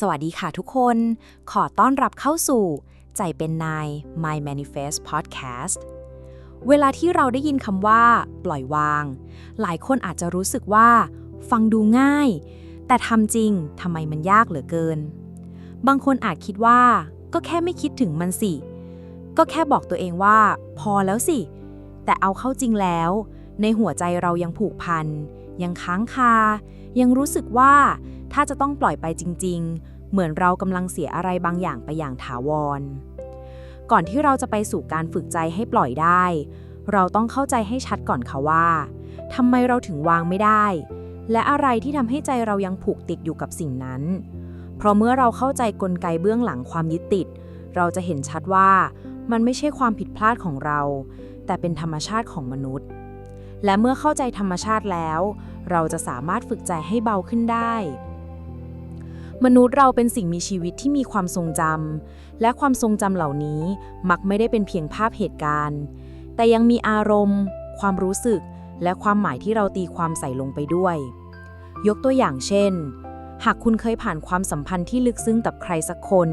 สวัสดีค่ะทุกคน ขอต้อนรับเข้าสู่ ใจเป็นนาย My Manifest Podcast เวลาที่เราได้ยินคำว่า ปล่อยวาง หลายคนอาจจะรู้สึกว่า ฟังดูง่าย แต่ทำจริงทำไมมันยากเหลือเกิน บางคนอาจคิดว่า ก็แค่ไม่คิดถึงมันสิ ก็แค่บอกตัวเองว่า พอแล้วสิ แต่เอาเข้าจริงแล้ว ในหัวใจเรายังผูกพัน ยังค้างคา ยังรู้สึกว่าถ้าจะต้องปล่อยไปจริง ๆ เหมือนเรากำลังเสียอะไรบางอย่างไปอย่างถาวร ก่อนที่เราจะไปสู่การฝึกใจให้ปล่อยได้ เราต้องเข้าใจให้ชัดก่อนค่ะว่าทำไมเราถึงวางไม่ได้ และอะไรที่ทำให้ใจเรายังผูกติดอยู่กับสิ่งนั้น เพราะเมื่อเราเข้าใจกลไกเบื้องหลังความยึดติด เราจะเห็นชัดว่ามันไม่ใช่ความผิดพลาดของเรา แต่เป็นธรรมชาติของมนุษย์ และเมื่อเข้าใจธรรมชาติแล้ว เราจะสามารถฝึกใจให้เบาขึ้นได้ มนุษย์เราเป็นสิ่งมีชีวิตที่มีความทรงจำและความทรงจำเหล่านี้มักไม่ได้เป็นเพียงภาพเหตุการณ์ แต่ยังมีอารมณ์ ความรู้สึก และความหมายที่เราตีความใส่ลงไปด้วย ยกตัวอย่างเช่น หากคุณเคยผ่านความสัมพันธ์ที่ลึกซึ้งกับใครสักคน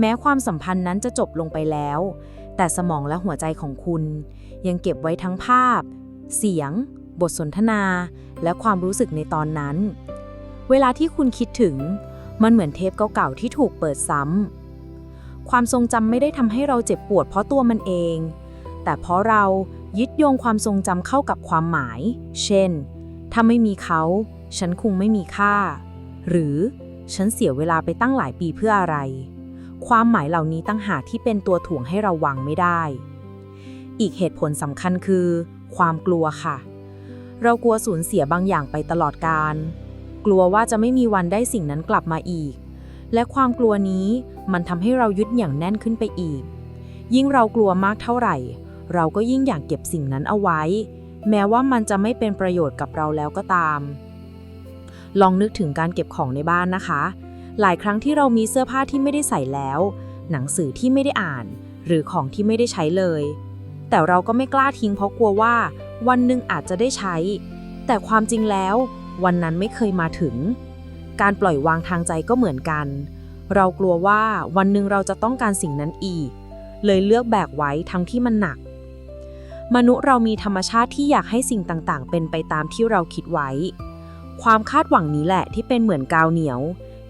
แม้ความสัมพันธ์นั้นจะจบลงไปแล้ว แต่สมองและหัวใจของคุณ ยังเก็บไว้ทั้งภาพ เสียง บทสนทนา และความรู้สึกในตอนนั้น เวลาที่คุณคิดถึง มันเหมือนเทปเก่าๆที่ถูกเปิดซ้ำ ความทรงจำไม่ได้ทำให้เราเจ็บปวดเพราะตัวมันเอง แต่เพราะเรายึดโยงความทรงจำเข้ากับความหมาย เช่น ถ้าไม่มีเขา ฉันคงไม่มีค่า หรือฉันเสียเวลาไปตั้งหลายปีเพื่ออะไร ความหมายเหล่านี้ตั้งหากที่เป็นตัวถ่วงให้เราวางไม่ได้ อีกเหตุผลสำคัญคือ ความกลัวค่ะ เรากลัวสูญเสียบางอย่างไปตลอดกาลกลัวว่าจะไม่มีวันได้สิ่งนั้นกลับมาอีก และความกลัวนี้มันทำให้เรายึดอย่างแน่นขึ้นไปอีก ยิ่งเรากลัวมากเท่าไหร่ เราก็ยิ่งอยากเก็บสิ่งนั้นเอาไว้ แม้ว่ามันจะไม่เป็นประโยชน์กับเราแล้วก็ตาม ลองนึกถึงการเก็บของในบ้านนะคะ หลายครั้งที่เรามีเสื้อผ้าที่ไม่ได้ใส่แล้ว หนังสือที่ไม่ได้อ่าน หรือของที่ไม่ได้ใช้เลย แต่เราก็ไม่กล้าทิ้งเพราะกลัวว่า วันหนึ่งอาจจะได้ใช้ แต่ความจริงแล้ว วันนั้นไม่เคยมาถึง การปล่อยวางทางใจก็เหมือนกัน เรากลัวว่าวันหนึ่งเราจะต้องการสิ่งนั้นอีก เลยเลือกแบกไว้ทั้งที่มันหนัก มนุษย์เรามีธรรมชาติที่อยากให้สิ่งต่างๆ เป็นไปตามที่เราคิดไว้ ความคาดหวังนี้แหละที่เป็นเหมือนกาวเหนียว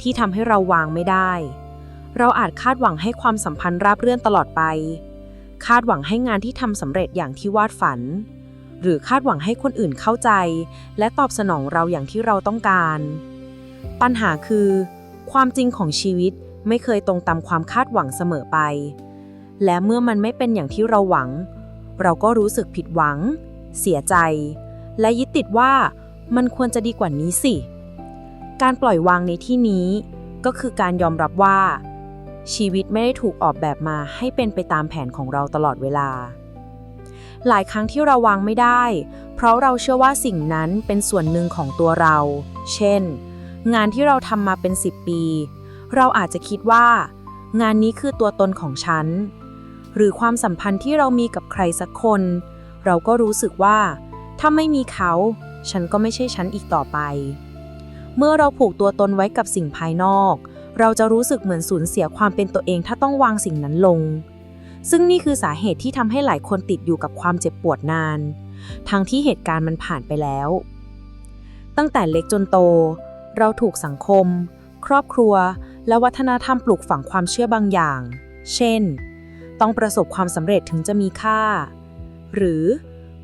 ที่ทำให้เราวางไม่ได้ เราอาจคาดหวังให้ความสัมพันธ์ราบเรื่อนตลอดไป คาดหวังให้งานที่ทำสำเร็จอย่างที่วาดฝัน หรือคาดหวังให้คนอื่นเข้าใจ และตอบสนองเราอย่างที่เราต้องการ ปัญหาคือ ความจริงของชีวิตไม่เคยตรงตามความคาดหวังเสมอไป และเมื่อมันไม่เป็นอย่างที่เราหวัง เราก็รู้สึกผิดหวัง เสียใจ และยึดติดว่ามันควรจะดีกว่านี้สิ การปล่อยวางในที่นี้ ก็คือการยอมรับว่า ชีวิตไม่ได้ถูกออกแบบมาให้เป็นไปตามแผนของเราตลอดเวลา หลายครั้งที่เราวางไม่ได้ เพราะเราเชื่อว่าสิ่งนั้นเป็นส่วนหนึ่งของตัวเรา เช่น งานที่เราทำมาเป็น 10 ปี เราอาจจะคิดว่า งานนี้คือตัวตนของฉัน หรือความสัมพันธ์ที่เรามีกับใครสักคน เราก็รู้สึกว่า ถ้าไม่มีเขา ฉันก็ไม่ใช่ฉันอีกต่อไป เมื่อเราผูกตัวตนไว้กับสิ่งภายนอก เราจะรู้สึกเหมือนสูญเสียความเป็นตัวเองถ้าต้องวางสิ่งนั้นลง ซึ่งนี่คือสาเหตุที่ทำให้หลายคนติดอยู่กับความเจ็บปวดนาน ทั้งที่เหตุการณ์มันผ่านไปแล้ว ตั้งแต่เล็กจนโต เราถูกสังคม ครอบครัว และวัฒนธรรมปลูกฝังความเชื่อบางอย่าง เช่น ต้องประสบความสำเร็จถึงจะมีค่า หรือ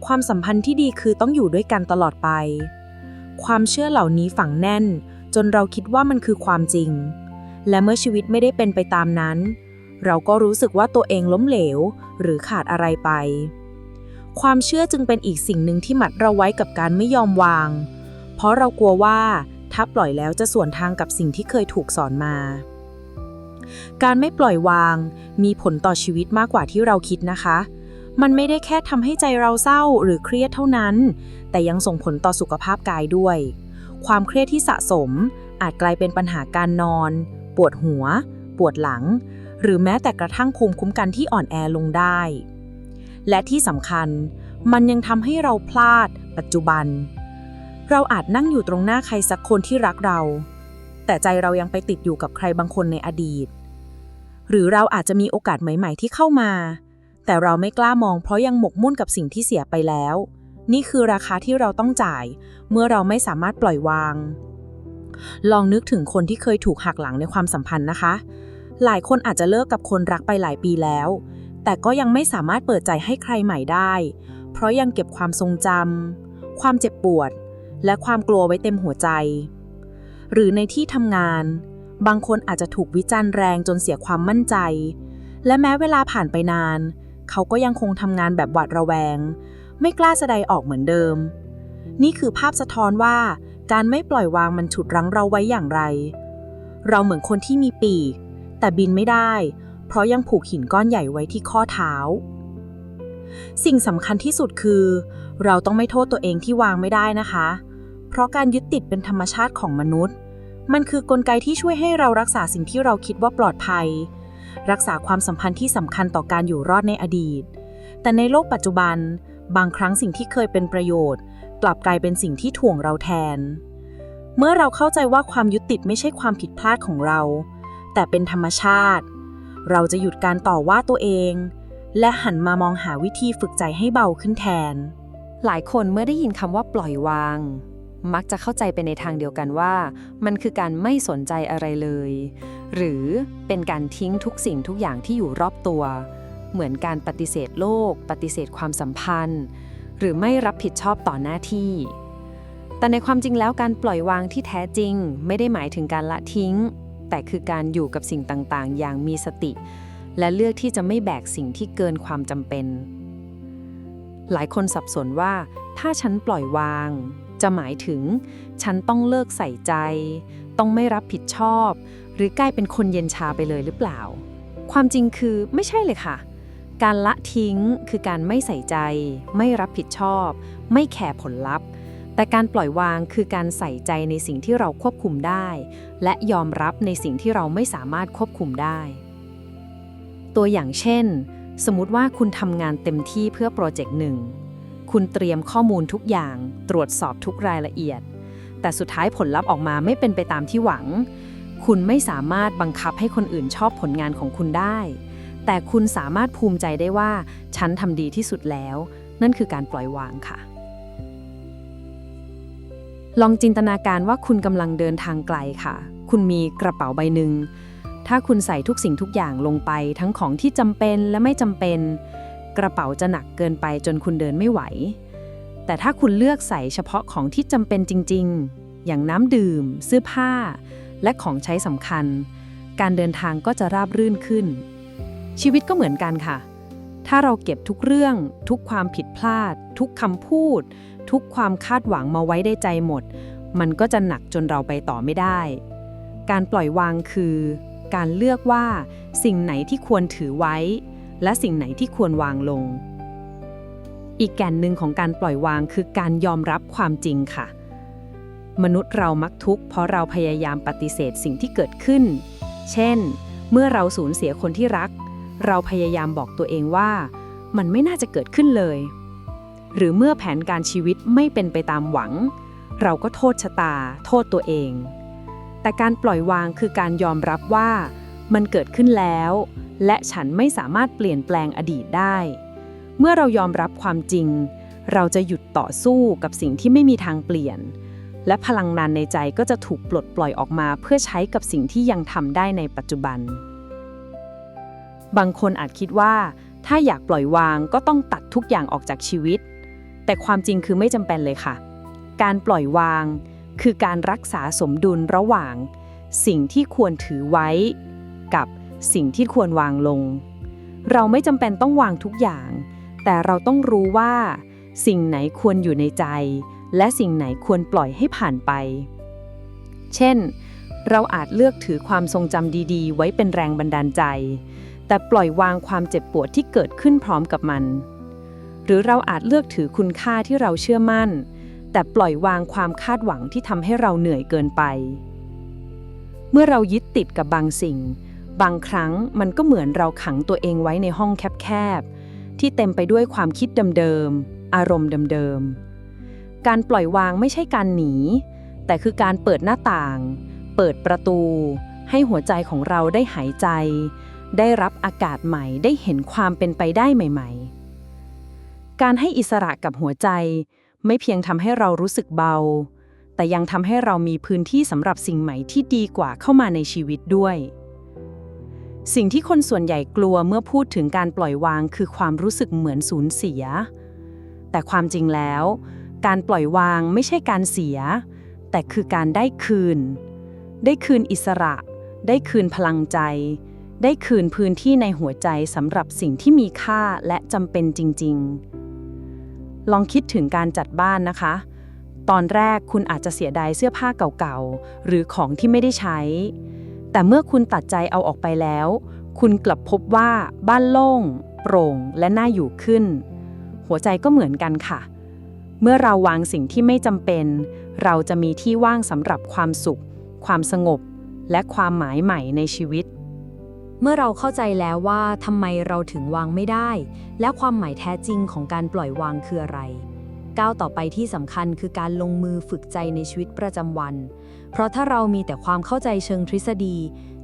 ความสัมพันธ์ที่ดีคือต้องอยู่ด้วยกันตลอดไป ความเชื่อเหล่านี้ฝังแน่น จนเราคิดว่ามันคือความจริง และเมื่อชีวิตไม่ได้เป็นไปตามนั้น เราก็รู้สึกว่าตัวเองล้มเหลว หรือขาดอะไรไป ความเชื่อจึงเป็นอีกสิ่งหนึ่งที่มัดเราไว้กับการไม่ยอมวาง เพราะเรากลัวว่าถ้าปล่อยแล้วจะสวนทางกับสิ่งที่เคยถูกสอนมา การไม่ปล่อยวาง มีผลต่อชีวิตมากกว่าที่เราคิดนะคะ มันไม่ได้แค่ทำให้ใจเราเศร้าหรือเครียดเท่านั้น แต่ยังส่งผลต่อสุขภาพกายด้วย ความเครียดที่สะสมอาจกลายเป็นปัญหาการนอน ปวดหัว ปวดหลัง หรือแม้แต่กระทั่งภูมิคุ้มกันที่อ่อนแอลงได้ และที่สำคัญ มันยังทำให้เราพลาด ปัจจุบัน เราอาจนั่งอยู่ตรงหน้าใครสักคนที่รักเรา แต่ใจเรายังไปติดอยู่กับใครบางคนในอดีต หรือเราอาจจะมีโอกาสใหม่ ๆ ที่เข้ามา แต่เราไม่กล้ามองเพราะยังหมกมุ่นกับสิ่งที่เสียไปแล้ว นี่คือราคาที่เราต้องจ่าย เมื่อเราไม่สามารถปล่อยวาง ลองนึกถึงคนที่เคยถูกหักหลังในความสัมพันธ์นะคะ หลายคนอาจจะเลิกกับคนรักไปหลายปีแล้ว แต่ก็ยังไม่สามารถเปิดใจให้ใครใหม่ได้ เพราะยังเก็บความทรงจำความเจ็บปวด และความกลัวไว้เต็มหัวใจ หรือในที่ทำงาน บางคนอาจจะถูกวิจารณ์แรงจนเสียความมั่นใจ และแม้เวลาผ่านไปนาน เขาก็ยังคงทำงานแบบหวาดระแวง ไม่กล้าแสดงออกเหมือนเดิม นี่คือภาพสะท้อนว่า การไม่ปล่อยวางมันฉุดรั้งเราไว้อย่างไร เราเหมือนคนที่มีปีก แต่บินไม่ได้ เพราะยังผูกหินก้อนใหญ่ไว้ที่ข้อเท้า สิ่งสำคัญที่สุดคือ เราต้องไม่โทษตัวเองที่วางไม่ได้นะคะ เพราะการยึดติดเป็นธรรมชาติของมนุษย์ มันคือกลไกที่ช่วยให้เรารักษาสิ่งที่เราคิดว่าปลอดภัย รักษาความสัมพันธ์ที่สำคัญต่อการอยู่รอดในอดีต แต่ในโลกปัจจุบัน บางครั้งสิ่งที่เคยเป็นประโยชน์ กลับกลายเป็นสิ่งที่ถ่วงเราแทน เมื่อเราเข้าใจว่าความยึดติดไม่ใช่ความผิดพลาดของเรา แต่เป็นธรรมชาติ เราจะหยุดการต่อว่าตัวเอง และหันมามองหาวิธีฝึกใจให้เบาขึ้นแทน หลายคนเมื่อได้ยินคำว่าปล่อยวาง มักจะเข้าใจไปในทางเดียวกันว่า มันคือการไม่สนใจอะไรเลย หรือเป็นการทิ้งทุกสิ่งทุกอย่างที่อยู่รอบตัว เหมือนการปฏิเสธโลก ปฏิเสธความสัมพันธ์ หรือไม่รับผิดชอบต่อหน้าที่ แต่ในความจริงแล้วการปล่อยวางที่แท้จริง ไม่ได้หมายถึงการละทิ้ง แต่คือการอยู่กับสิ่งต่างๆ อย่างมีสติ และเลือกที่จะไม่แบกสิ่งที่เกินความจำเป็น หลายคนสับสนว่า ถ้าฉันปล่อยวาง จะหมายถึง ฉันต้องเลิกใส่ใจ ต้องไม่รับผิดชอบ หรือกลายเป็นคนเย็นชาไปเลยหรือเปล่า ความจริงคือไม่ใช่เลยค่ะ การละทิ้งคือการไม่ใส่ใจ ไม่รับผิดชอบ ไม่แคร์ผลลัพธ์ แต่การปล่อยวางคือการใส่ใจในสิ่งที่เราควบคุมได้ และยอมรับในสิ่งที่เราไม่สามารถควบคุมได้ ตัวอย่างเช่น สมมติว่าคุณทำงานเต็มที่เพื่อโปรเจกต์หนึ่ง คุณเตรียมข้อมูลทุกอย่าง ตรวจสอบทุกรายละเอียด แต่สุดท้ายผลลัพธ์ออกมาไม่เป็นไปตามที่หวัง คุณไม่สามารถบังคับให้คนอื่นชอบผลงานของคุณได้ แต่คุณสามารถภูมิใจได้ว่า ฉันทำดีที่สุดแล้ว นั่นคือการปล่อยวางค่ะ ลองจินตนาการว่าคุณกำลังเดินทางไกลค่ะ คุณมีกระเป๋าใบหนึ่ง ถ้าคุณใส่ทุกสิ่งทุกอย่างลงไป ทั้งของที่จำเป็นและไม่จำเป็น กระเป๋าจะหนักเกินไปจนคุณเดินไม่ไหว แต่ถ้าคุณเลือกใส่เฉพาะของที่จำเป็นจริง ๆ อย่างน้ำดื่ม เสื้อผ้า และของใช้สำคัญ การเดินทางก็จะราบรื่นขึ้น ชีวิตก็เหมือนกันค่ะ ถ้าเราเก็บทุกเรื่อง ทุกความผิดพลาด ทุกคำพูด ทุกความคาดหวังมาไว้ได้ใจหมด มันก็จะหนักจนเราไปต่อไม่ได้ การปล่อยวางคือ การเลือกว่าสิ่งไหนที่ควรถือไว้ และสิ่งไหนที่ควรวางลง อีกแก่นหนึ่งของการปล่อยวางคือการยอมรับความจริงค่ะ มนุษย์เรามักทุกข์เพราะเราพยายามปฏิเสธสิ่งที่เกิดขึ้น เช่น เมื่อเราสูญเสียคนที่รัก เราพยายามบอกตัวเองว่า มันไม่น่าจะเกิดขึ้นเลย หรือเมื่อแผนการชีวิตไม่เป็นไปตามหวัง เราก็โทษชะตา โทษตัวเอง แต่การปล่อยวางคือการยอมรับว่า มันเกิดขึ้นแล้ว และฉันไม่สามารถเปลี่ยนแปลงอดีตได้ เมื่อเรายอมรับความจริง เราจะหยุดต่อสู้กับสิ่งที่ไม่มีทางเปลี่ยน และพลังนานในใจก็จะถูกปลดปล่อยออกมาเพื่อใช้กับสิ่งที่ยังทำได้ในปัจจุบัน บางคนอาจคิดว่า ถ้าอยากปล่อยวางก็ต้องตัดทุกอย่างออกจากชีวิต แต่ความจริงคือไม่จำเป็นเลยค่ะ การปล่อยวาง คือการรักษาสมดุลระหว่าง สิ่งที่ควรถือไว้ กับสิ่งที่ควรวางลง เราไม่จำเป็นต้องวางทุกอย่าง แต่เราต้องรู้ว่า สิ่งไหนควรอยู่ในใจ และสิ่งไหนควรปล่อยให้ผ่านไป เช่น เราอาจเลือกถือความทรงจำดี ๆ ไว้เป็นแรงบันดาลใจ แต่ปล่อยวางความเจ็บปวดที่เกิดขึ้นพร้อมกับมัน หรือเราอาจเลือกถือคุณค่าที่เราเชื่อมั่น แต่ปล่อยวางความคาดหวังที่ทำให้เราเหนื่อยเกินไป เมื่อเรายึดติดกับบางสิ่ง บางครั้งมันก็เหมือนเราขังตัวเองไว้ในห้องแคบๆที่เต็มไปด้วยความคิดเดิมๆอารมณ์เดิมๆการปล่อยวางไม่ใช่การหนี แต่คือการเปิดหน้าต่าง เปิดประตู ให้หัวใจของเราได้หายใจ ได้รับอากาศใหม่ได้เห็นความเป็นไปได้ใหม่ ๆ การให้อิสระกับหัวใจ ไม่เพียงทำให้เรารู้สึกเบา แต่ยังทำให้เรามีพื้นที่สำหรับสิ่งใหม่ที่ดีกว่าเข้ามาในชีวิตด้วย สิ่งที่คนส่วนใหญ่กลัวเมื่อพูดถึงการปล่อยวางคือความรู้สึกเหมือนสูญเสีย แต่ความจริงแล้ว การปล่อยวางไม่ใช่การเสีย แต่คือการได้คืน ได้คืนอิสระ ได้คืนพลังใจ ได้คืนพื้นที่ในหัวใจสำหรับสิ่งที่มีค่าและจำเป็นจริง ๆ ลองคิดถึงการจัดบ้านนะคะ ตอนแรกคุณอาจจะเสียดายเสื้อผ้าเก่าๆ หรือของที่ไม่ได้ใช้ แต่เมื่อคุณตัดใจเอาออกไปแล้ว คุณกลับพบว่าบ้านโล่ง โปร่ง และน่าอยู่ขึ้น หัวใจก็เหมือนกันค่ะ เมื่อเราวางสิ่งที่ไม่จำเป็น เราจะมีที่ว่างสำหรับความสุข ความสงบ และความหมายใหม่ในชีวิต เมื่อเราเข้าใจแล้วว่าทำไมเราถึงวางไม่ได้ และความหมายแท้จริงของการปล่อยวางคืออะไร ก้าวต่อไปที่สำคัญคือการลงมือฝึกใจในชีวิตประจำวัน เพราะถ้าเรามีแต่ความเข้าใจเชิงทฤษฎี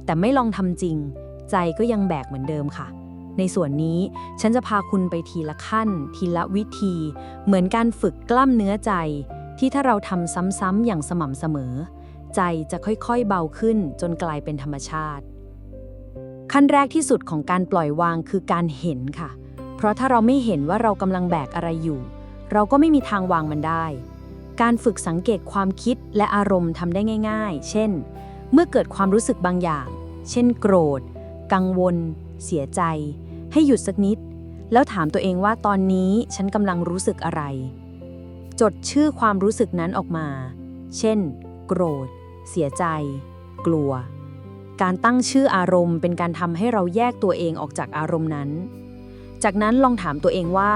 แต่ไม่ลองทำจริง ใจก็ยังแบกเหมือนเดิมค่ะ ในส่วนนี้ฉันจะพาคุณไปทีละขั้น ทีละวิธี เหมือนการฝึกกล้ามเนื้อใจ ที่ถ้าเราทำซ้ำๆอย่างสม่ำเสมอ ใจจะค่อยๆเบาขึ้นจนกลายเป็นธรรมชาติ ขั้นแรกที่สุดของการปล่อยวางคือการเห็นค่ะ เพราะถ้าเราไม่เห็นว่าเรากำลังแบกอะไรอยู่ เราก็ไม่มีทางวางมันได้ การฝึกสังเกตความคิดและอารมณ์ทำได้ง่าย ๆ เช่น เมื่อเกิดความรู้สึกบางอย่าง เช่น โกรธ กังวล เสียใจ ให้หยุดสักนิด แล้วถามตัวเองว่าตอนนี้ฉันกำลังรู้สึกอะไร จดชื่อความรู้สึกนั้นออกมา เช่น โกรธ เสียใจ กลัว การตั้งชื่ออารมณ์เป็นการทำให้เราแยกตัวเองออกจากอารมณ์นั้น จากนั้นลองถามตัวเองว่า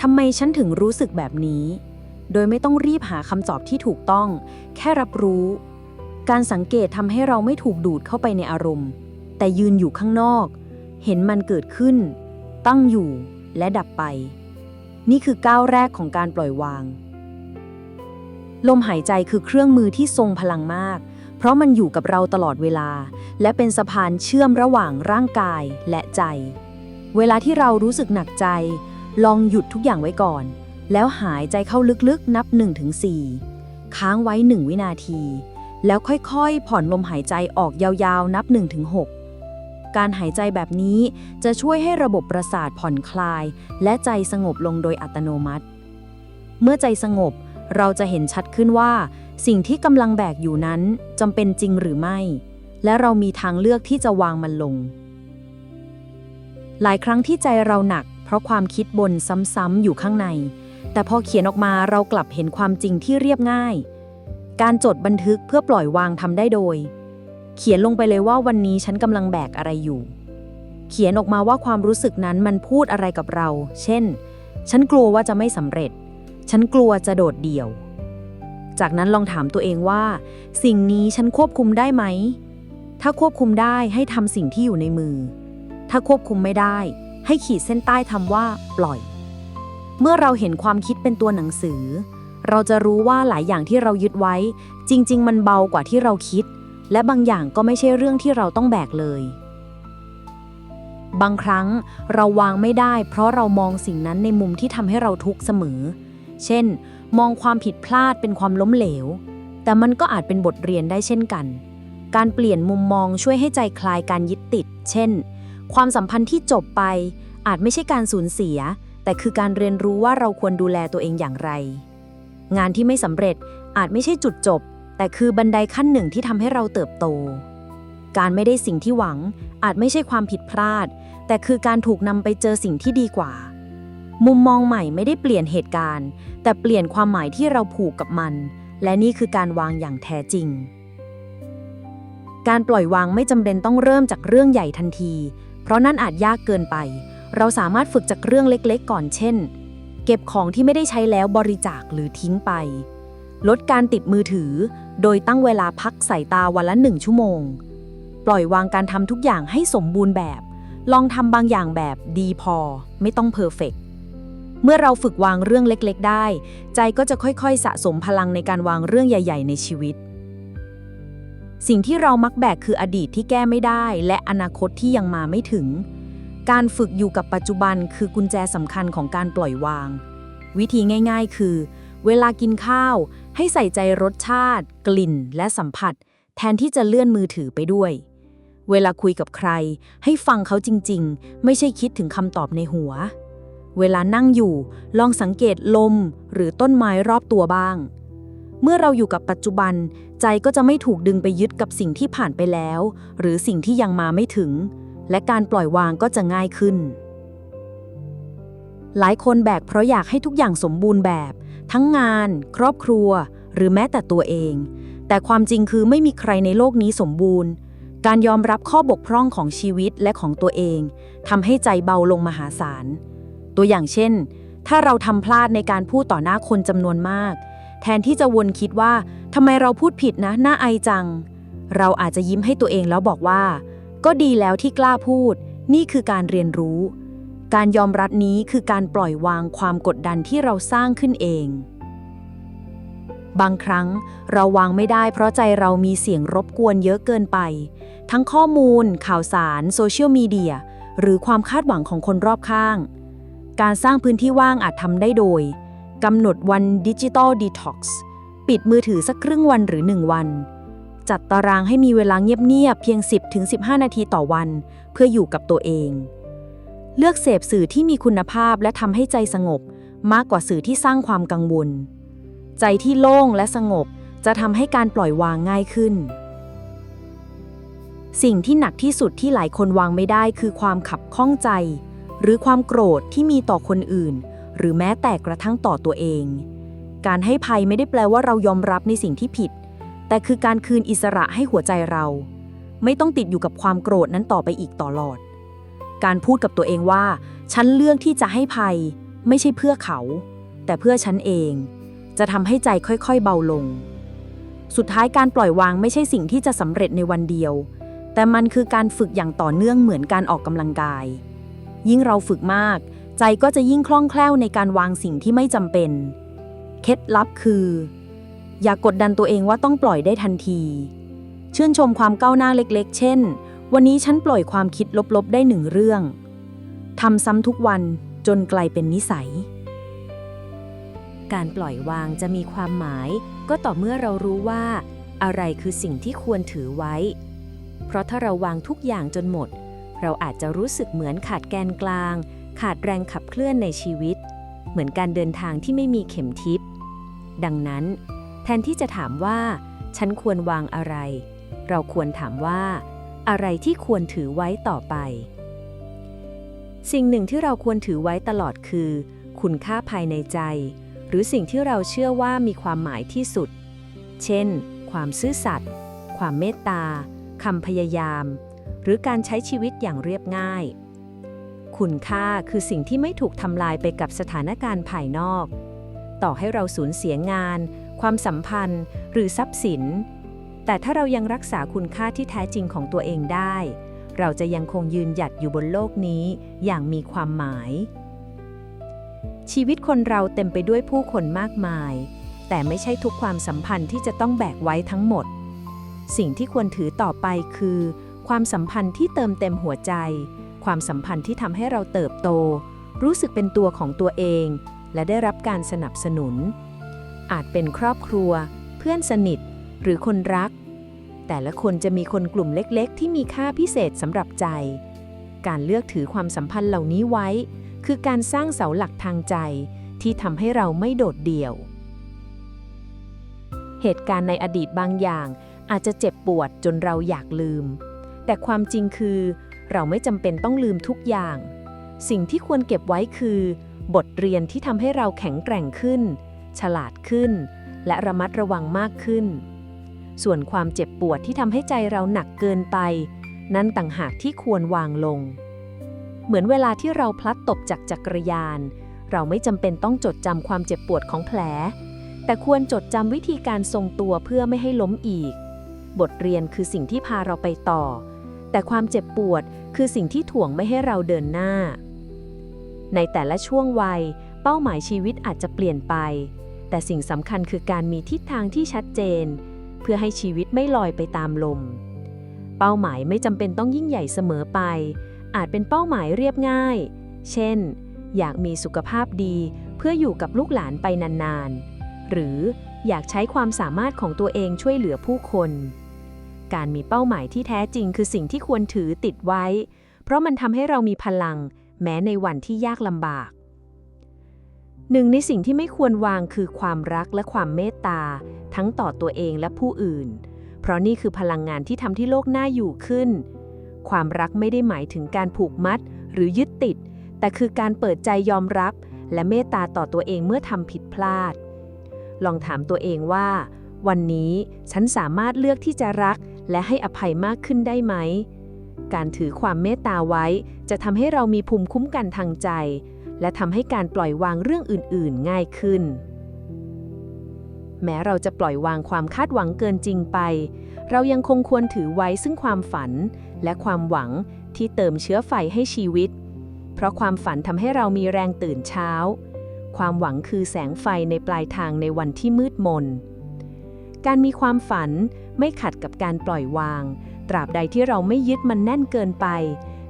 ทำไมฉันถึงรู้สึกแบบนี้ โดยไม่ต้องรีบหาคำตอบที่ถูกต้อง แค่รับรู้ การสังเกตทำให้เราไม่ถูกดูดเข้าไปในอารมณ์ แต่ยืนอยู่ข้างนอก เห็นมันเกิดขึ้น ตั้งอยู่และดับไป นี่คือก้าวแรกของการปล่อยวาง ลมหายใจคือเครื่องมือที่ทรงพลังมาก เพราะมันอยู่กับเราตลอดเวลา และเป็นสะพานเชื่อมระหว่างร่างกายและใจ เวลาที่เรารู้สึกหนักใจ ลองหยุดทุกอย่างไว้ก่อน แล้วหายใจเข้าลึกๆนับ 1-4 ค้างไว้ 1 วินาที แล้วค่อยๆ ผ่อนลมหายใจออกยาวๆ นับ 1-6 การหายใจแบบนี้จะช่วยให้ระบบประสาทผ่อนคลาย และใจสงบลงโดยอัตโนมัติ เมื่อใจสงบเราจะเห็นชัดขึ้นว่า สิ่งที่กำลังแบกอยู่นั้นจำเป็นจริงหรือไม่ และเรามีทางเลือกที่จะวางมันลง หลายครั้งที่ใจเราหนัก เพราะความคิดบนซ้ำๆอยู่ข้างใน แต่พอเขียนออกมาเรากลับเห็นความจริงที่เรียบง่าย การจดบันทึกเพื่อปล่อยวางทำได้โดย เขียนลงไปเลยว่าวันนี้ฉันกำลังแบกอะไรอยู่ เขียนออกมาว่าความรู้สึกนั้นมันพูดอะไรกับเรา เช่น ฉันกลัวว่าจะไม่สำเร็จ ฉันกลัวจะโดดเดี่ยว จากนั้นลองถามตัวเองว่า สิ่งนี้ฉันควบคุมได้ไหม ถ้าควบคุมได้ให้ทำสิ่งที่อยู่ในมือ ถ้าควบคุมไม่ได้ ให้ขีดเส้นใต้ทำว่า ปล่อย เมื่อเราเห็นความคิดเป็นตัวหนังสือ เราจะรู้ว่าหลายอย่างที่เรายึดไว้ จริง ๆ มันเบากว่าที่เราคิด และบางอย่างก็ไม่ใช่เรื่องที่เราต้องแบกเลย บางครั้งเราวางไม่ได้ เพราะเรามองสิ่งนั้นในมุมที่ทำให้เราทุกข์เสมอ เช่น มองความผิดพลาดเป็นความล้มเหลว แต่มันก็อาจเป็นบทเรียนได้เช่นกัน การเปลี่ยนมุมมองช่วยให้ใจคลายการยึดติด เช่น ความสัมพันธ์ที่จบไป อาจไม่ใช่การสูญเสีย แต่คือการเรียนรู้ว่าเราควรดูแลตัวเองอย่างไร งานที่ไม่สำเร็จอาจไม่ใช่จุดจบ แต่คือบันไดขั้นหนึ่งที่ทำให้เราเติบโต การไม่ได้สิ่งที่หวัง อาจไม่ใช่ความผิดพลาด แต่คือการถูกนำไปเจอสิ่งที่ดีกว่า มุมมองใหม่ไม่ได้เปลี่ยนเหตุการณ์ แต่เปลี่ยนความหมายที่เราผูกกับมัน และนี่คือการวางอย่างแท้จริง การปล่อยวางไม่จำเป็นต้องเริ่มจากเรื่องใหญ่ทันที เพราะนั่นอาจยากเกินไป เราสามารถฝึกจากเรื่องเล็กๆ ก่อนเช่น เก็บของที่ไม่ได้ใช้แล้วบริจาคหรือทิ้งไป ลดการติดมือถือ โดยตั้งเวลาพักสายตาวันละหนึ่งชั่วโมง ปล่อยวางการทำทุกอย่างให้สมบูรณ์แบบ ลองทำบางอย่างแบบดีพอ ไม่ต้องเพอร์เฟกต์ เมื่อเราฝึกวางเรื่องเล็กๆ ได้ ใจก็จะค่อยๆ สะสมพลังในการวางเรื่องใหญ่ ๆ ในชีวิต สิ่งที่เรามักแบกคืออดีตที่แก้ไม่ได้ และอนาคตที่ยังมาไม่ถึง การฝึกอยู่กับปัจจุบันคือกุญแจสำคัญของการปล่อยวาง วิธีง่าย ๆ คือ เวลากินข้าว ให้ใส่ใจรสชาติ กลิ่น และสัมผัส แทนที่จะเลื่อนมือถือไปด้วยเวลาคุยกับใคร ให้ฟังเขาจริง ๆ ไม่ใช่คิดถึงคำตอบในหัว เวลานั่งอยู่ ลองสังเกตลมหรือต้นไม้รอบตัวบ้าง เมื่อเราอยู่กับปัจจุบัน ใจก็จะไม่ถูกดึงไปยึดกับสิ่งที่ผ่านไปแล้ว หรือสิ่งที่ยังมาไม่ถึง และการปล่อยวางก็จะง่ายขึ้น หลายคนแบกเพราะอยากให้ทุกอย่างสมบูรณ์แบบ ทั้งงาน ครอบครัว หรือแม้แต่ตัวเอง แต่ความจริงคือไม่มีใครในโลกนี้สมบูรณ์การยอมรับข้อบกพร่องของชีวิตและของตัวเองทำให้ใจเบาลงมหาศาล ตัวอย่างเช่น ถ้าเราทำพลาดในการพูดต่อหน้าคนจำนวนมาก แทนที่จะวนคิดว่าทำไมเราพูดผิดนะน่าไอจัง เราอาจจะยิ้มให้ตัวเองแล้วบอกว่า ก็ดีแล้วที่กล้าพูด นี่คือการเรียนรู้ การยอมรับนี้คือการปล่อยวางความกดดันที่เราสร้างขึ้นเองบางครั้งเราวางไม่ได้เพราะใจเรามีเสียงรบกวนเยอะเกินไป ทั้งข้อมูล ข่าวสาร โซเชียลมีเดีย หรือความคาดหวังของคนรอบข้าง การสร้างพื้นที่ว่างอาจทำได้โดยกำหนดวันดิจิตอลดีท็อกซ์ปิดมือถือสักครึ่งวันหรือ 1 วัน จัดตารางให้มีเวลาเงียบๆเพียง 10-15 นาทีต่อวัน เพื่ออยู่กับตัวเอง เลือกเสพสื่อที่มีคุณภาพและทำให้ใจสงบ มากกว่าสื่อที่สร้างความกังวล ใจที่โล่งและสงบจะทำให้การปล่อยวางง่ายขึ้น สิ่งที่หนักที่สุดที่หลายคนวางไม่ได้คือความขับข้องใจ หรือความโกรธที่มีต่อคนอื่น หรือแม้แต่กระทั่งต่อตัวเอง การให้ภัยไม่ได้แปลว่าเรายอมรับในสิ่งที่ผิด แต่คือการคืนอิสระให้หัวใจเรา ไม่ต้องติดอยู่กับความโกรธนั้นต่อไปอีกตลอด การพูดกับตัวเองว่า ฉันเลือกที่จะให้ภัย ไม่ใช่เพื่อเขา แต่เพื่อฉันเอง จะทำให้ใจค่อยๆเบาลง สุดท้ายการปล่อยวางไม่ใช่สิ่งที่จะสำเร็จในวันเดียว แต่มันคือการฝึกอย่างต่อเนื่องเหมือนการออกกำลังกาย ยิ่งเราฝึกมาก ใจก็จะยิ่งคล่องแคล่วในการวางสิ่งที่ไม่จำเป็น เคล็ดลับคือ อย่ากกดดันตัวเองว่าต้องปล่อยได้ทันที ชื่นชมความก้าวหน้าเล็กๆ เช่น วันนี้ฉันปล่อยความคิดลบๆ ได้หนึ่งเรื่องทำซ้ำทุกวันจนกลายเป็นนิสัย การปล่อยวางจะมีความหมาย ก็ต่อเมื่อเรารู้ว่า อะไรคือสิ่งที่ควรถือไว้ เพราะถ้าเราวางทุกอย่างจนหมด เราอาจจะรู้สึกเหมือนขาดแกนกลาง ขาดแรงขับเคลื่อนในชีวิต เหมือนการเดินทางที่ไม่มีเข็มทิศดังนั้น แทนที่จะถามว่า ฉันควรวางอะไร เราควรถามว่า อะไรที่ควรถือไว้ต่อไป สิ่งหนึ่งที่เราควรถือไว้ตลอดคือ คุณค่าภายในใจ หรือสิ่งที่เราเชื่อว่ามีความหมายที่สุด เช่น ความซื่อสัตย์ความเมตตาคำพยายาม หรือการใช้ชีวิตอย่างเรียบง่าย คุณค่าคือสิ่งที่ไม่ถูกทำลายไปกับสถานการณ์ภายนอก ต่อให้เราสูญเสียงาน ความสัมพันธ์ หรือทรัพย์สิน แต่ถ้าเรายังรักษาคุณค่าที่แท้จริงของตัวเองได้ เราจะยังคงยืนหยัดอยู่บนโลกนี้อย่างมีความหมาย ชีวิตคนเราเต็มไปด้วยผู้คนมากมาย แต่ไม่ใช่ทุกความสัมพันธ์ที่จะต้องแบกไว้ทั้งหมด สิ่งที่ควรถือต่อไปคือ ความสัมพันธ์ที่เติมเต็มหัวใจ ความสัมพันธ์ที่ทำให้เราเติบโต รู้สึกเป็นตัวของตัวเอง และได้รับการสนับสนุน อาจเป็นครอบครัว เพื่อนสนิท หรือคนรัก แต่ละคนจะมีคนกลุ่มเล็ก ๆ ที่มีค่าพิเศษสำหรับใจ การเลือกถือความสัมพันธ์เหล่านี้ไว้ คือการสร้างเสาหลักทางใจที่ทำให้เราไม่โดดเดี่ยว เหตุการณ์ในอดีตบางอย่างอาจจะเจ็บปวดจนเราอยากลืม แต่ความจริงคือ เราไม่จำเป็นต้องลืมทุกอย่าง สิ่งที่ควรเก็บไว้คือ บทเรียนที่ทำให้เราแข็งแกร่งขึ้น ฉลาดขึ้น และระมัดระวังมากขึ้น ส่วนความเจ็บปวดที่ทำให้ใจเราหนักเกินไป นั่นต่างหากที่ควรวางลง เหมือนเวลาที่เราพลัดตกจากจักรยาน เราไม่จำเป็นต้องจดจำความเจ็บปวดของแผล แต่ควรจดจำวิธีการทรงตัวเพื่อไม่ให้ล้มอีกบทเรียนคือสิ่งที่พาเราไปต่อ แต่ความเจ็บปวดคือสิ่งที่ถ่วงไม่ให้เราเดินหน้า ในแต่ละช่วงวัย เป้าหมายชีวิตอาจจะเปลี่ยนไป แต่สิ่งสำคัญคือการมีทิศทางที่ชัดเจน เพื่อให้ชีวิตไม่ลอยไปตามลม เป้าหมายไม่จำเป็นต้องยิ่งใหญ่เสมอไป อาจเป็นเป้าหมายเรียบง่าย เช่น อยากมีสุขภาพดี เพื่ออยู่กับลูกหลานไปนานๆ หรืออยากใช้ความสามารถของตัวเองช่วยเหลือผู้คน การมีเป้าหมายที่แท้จริงคือสิ่งที่ควรถือติดไว้ เพราะมันทำให้เรามีพลัง แม้ในวันที่ยากลำบากหนึ่งในสิ่งที่ไม่ควรวางคือความรักและความเมตตา ทั้งต่อตัวเองและผู้อื่น เพราะนี่คือพลังงานที่ทำที่โลกน่าอยู่ขึ้น ความรักไม่ได้หมายถึงการผูกมัดหรือยึดติด แต่คือการเปิดใจยอมรับ และเมตตาต่อตัวเองเมื่อทำผิดพลาด ลองถามตัวเองว่า วันนี้ฉันสามารถเลือกที่จะรัก และให้อภัยมากขึ้นได้ไหม การถือความเมตตาไว้ จะทำให้เรามีภูมิคุ้มกันทางใจ และทำให้การปล่อยวางเรื่องอื่น ๆ ง่ายขึ้น แม้เราจะปล่อยวางความคาดหวังเกินจริงไป เรายังคงควรถือไว้ซึ่งความฝัน และความหวังที่เติมเชื้อไฟให้ชีวิต เพราะความฝันทำให้เรามีแรงตื่นเช้า ความหวังคือแสงไฟในปลายทางในวันที่มืดมน การมีความฝันไม่ขัดกับการปล่อยวาง ตราบใดที่เราไม่ยึดมันแน่นเกินไป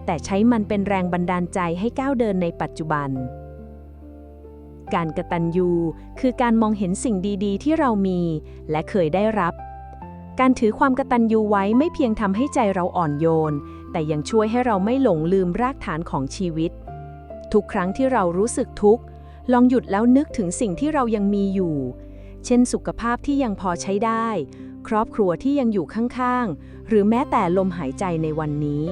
แต่ใช้มันเป็นแรงบันดาลใจให้ก้าวเดินในปัจจุบัน การกระตันยูคือการมองเห็นสิ่งดีๆ ที่เรามีและเคยได้รับ การถือความกระตันยูไว้ไม่เพียงทำให้ใจเราอ่อนโยน แต่ยังช่วยให้เราไม่หลงลืมรากฐานของชีวิต ทุกครั้งที่เรารู้สึกทุกข์ลองหยุดแล้วนึกถึงสิ่งที่เรายังมีอยู่ เช่นสุขภาพที่ยังพอใช้ได้ ครอบครัวที่ยังอยู่ข้างๆ หรือแม้แต่ลมหายใจในวันนี้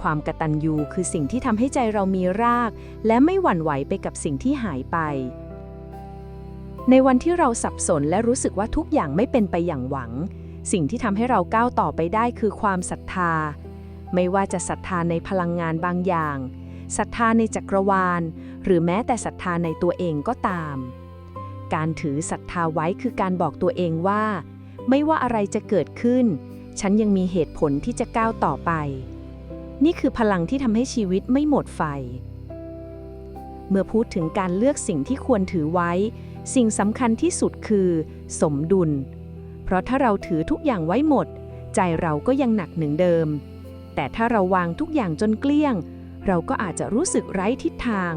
ความกตัญญูคือสิ่งที่ทำให้ใจเรามีราก และไม่หวั่นไหวไปกับสิ่งที่หายไป ในวันที่เราสับสนและรู้สึกว่าทุกอย่างไม่เป็นไปอย่างหวัง สิ่งที่ทำให้เราก้าวต่อไปได้คือความศรัทธา ไม่ว่าจะศรัทธาในพลังงานบางอย่างศรัทธาในจักรวาล หรือแม้แต่ศรัทธาในตัวเองก็ตาม การถือศรัทธาไว้คือการบอกตัวเองว่า ไม่ว่าอะไรจะเกิดขึ้น ฉันยังมีเหตุผลที่จะก้าวต่อไป นี่คือพลังที่ทำให้ชีวิตไม่หมดไฟ เมื่อพูดถึงการเลือกสิ่งที่ควรถือไว้ สิ่งสำคัญที่สุดคือ สมดุล เพราะถ้าเราถือทุกอย่างไว้หมด ใจเราก็ยังหนักหนึ่งเดิม แต่ถ้าเราวางทุกอย่างจนเกลี้ยง เราก็อาจจะรู้สึกไร้ทิศทาง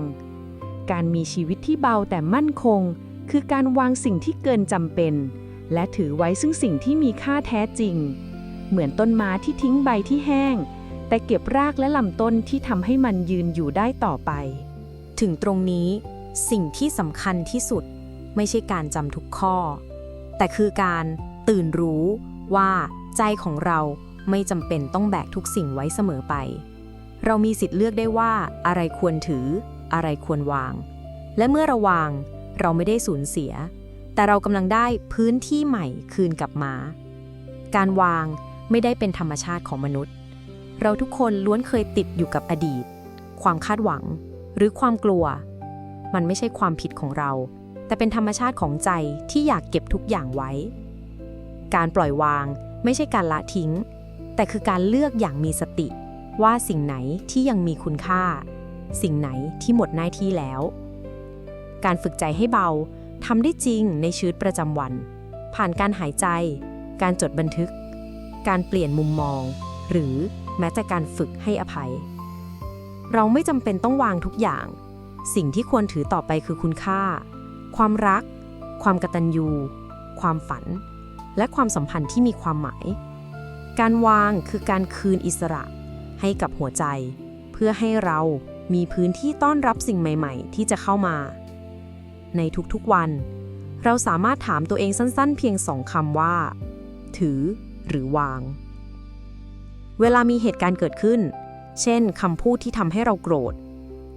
การมีชีวิตที่เบาแต่มั่นคง คือการวางสิ่งที่เกินจำเป็น และถือไว้ซึ่งสิ่งที่มีค่าแท้จริง เหมือนต้นไม้ที่ทิ้งใบที่แห้ง แต่เก็บรากและลำต้นที่ทำให้มันยืนอยู่ได้ต่อไป ถึงตรงนี้ สิ่งที่สำคัญที่สุด ไม่ใช่การจำทุกข้อ แต่คือการตื่นรู้ว่าใจของเราไม่จำเป็นต้องแบกทุกสิ่งไว้เสมอไป เรามีสิทธิ์เลือกได้ว่าอะไรควรถือ อะไรควรวาง และเมื่อราวาง เราไม่ได้สูญเสีย แต่เรากำลังได้พื้นที่ใหม่คืนกลับมา การวางไม่ได้เป็นธรรมชาติของมนุษย์ เราทุกคนล้วนเคยติดอยู่กับอดีต ความคาดหวัง หรือความกลัว มันไม่ใช่ความผิดของเรา แต่เป็นธรรมชาติของใจที่อยากเก็บทุกอย่างไว้ การปล่อยวางไม่ใช่การละทิ้ง แต่คือการเลือกอย่างมีสติ ว่าสิ่งไหนที่ยังมีคุณค่า สิ่งไหนที่หมดหน้าที่แล้ว การฝึกใจให้เบาทำได้จริงในชีวิตประจำวัน ผ่านการหายใจ การจดบันทึก การเปลี่ยนมุมมอง หรือแม้แต่การฝึกให้อภัย เราไม่จำเป็นต้องวางทุกอย่าง สิ่งที่ควรถือต่อไปคือคุณค่า ความรัก ความกตัญญู ความฝัน และความสัมพันธ์ที่มีความหมาย การวางคือการคืนอิสระ ให้กับหัวใจ เพื่อให้เรามีพื้นที่ต้อนรับสิ่งใหม่ ๆ ที่จะเข้ามา ในทุกๆวัน เราสามารถถามตัวเองสั้นๆ เพียงสองคำว่า ถือ หรือวาง เวลามีเหตุการณ์เกิดขึ้น เช่นคำพูดที่ทำให้เราโกรธ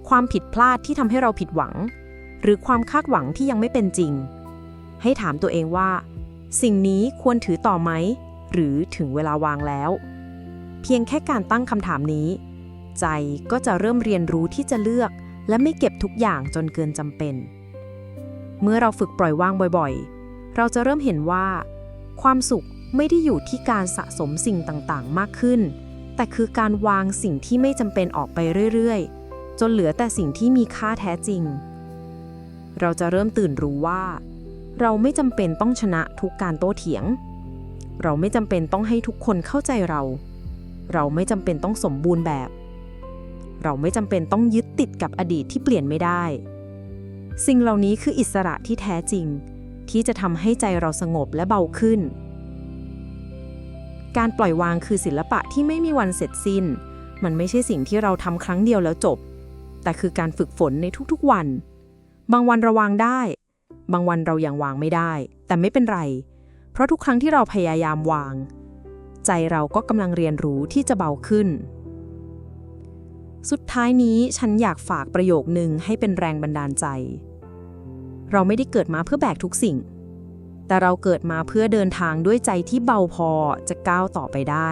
ความผิดพลาดที่ทำให้เราผิดหวัง หรือความคาดหวังที่ยังไม่เป็นจริง ให้ถามตัวเองว่า สิ่งนี้ควรถือต่อไหม หรือถึงเวลาวางแล้ว เพียงแค่การตั้งคำถามนี้ ใจก็จะเริ่มเรียนรู้ที่จะเลือกและไม่เก็บทุกอย่างจนเกินจำเป็น เมื่อเราฝึกปล่อยวางบ่อยๆ เราจะเริ่มเห็นว่า ความสุขไม่ได้อยู่ที่การสะสมสิ่งต่างๆ มากขึ้น แต่คือการวางสิ่งที่ไม่จำเป็นออกไปเรื่อยๆ จนเหลือแต่สิ่งที่มีค่าแท้จริง เราจะเริ่มตื่นรู้ว่า เราไม่จำเป็นต้องชนะทุกการโต้เถียง เราไม่จำเป็นต้องให้ทุกคนเข้าใจเรา เราไม่จำเป็นต้องสมบูรณ์แบบ เราไม่จำเป็นต้องยึดติดกับอดีตที่เปลี่ยนไม่ได้ สิ่งเหล่านี้คืออิสระที่แท้จริง ที่จะทำให้ใจเราสงบและเบาขึ้น การปล่อยวางคือศิลปะที่ไม่มีวันเสร็จสิ้น มันไม่ใช่สิ่งที่เราทำครั้งเดียวแล้วจบ แต่คือการฝึกฝนในทุกๆวัน บางวันเราวางได้ บางวันเรายังวางไม่ได้ แต่ไม่เป็นไร เพราะทุกครั้งที่เราพยายามวาง ใจเราก็กำลังเรียนรู้ที่จะเบาขึ้น สุดท้ายนี้ฉันอยากฝากประโยคนึงให้เป็นแรงบันดาลใจ เราไม่ได้เกิดมาเพื่อแบกทุกสิ่ง แต่เราเกิดมาเพื่อเดินทางด้วยใจที่เบาพอจะก้าวต่อไปได้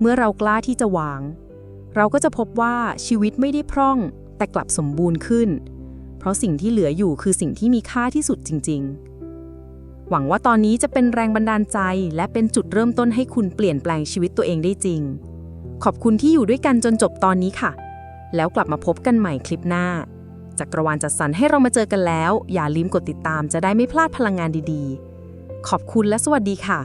เมื่อเรากล้าที่จะวาง เราก็จะพบว่าชีวิตไม่ได้พร่อง แต่กลับสมบูรณ์ขึ้น เพราะสิ่งที่เหลืออยู่คือสิ่งที่มีค่าที่สุดจริง ๆหวังว่าตอนนี้จะเป็นแรงบันดาลใจ และเป็นจุดเริ่มต้นให้คุณเปลี่ยนแปลงชีวิตตัวเองได้จริง ขอบคุณที่อยู่ด้วยกันจนจบตอนนี้ค่ะ แล้วกลับมาพบกันใหม่คลิปหน้า จักรวาลจัดสรรให้เรามาเจอกันแล้ว อย่าลืมกดติดตามจะได้ไม่พลาดพลังงานดีๆ ขอบคุณและสวัสดีค่ะ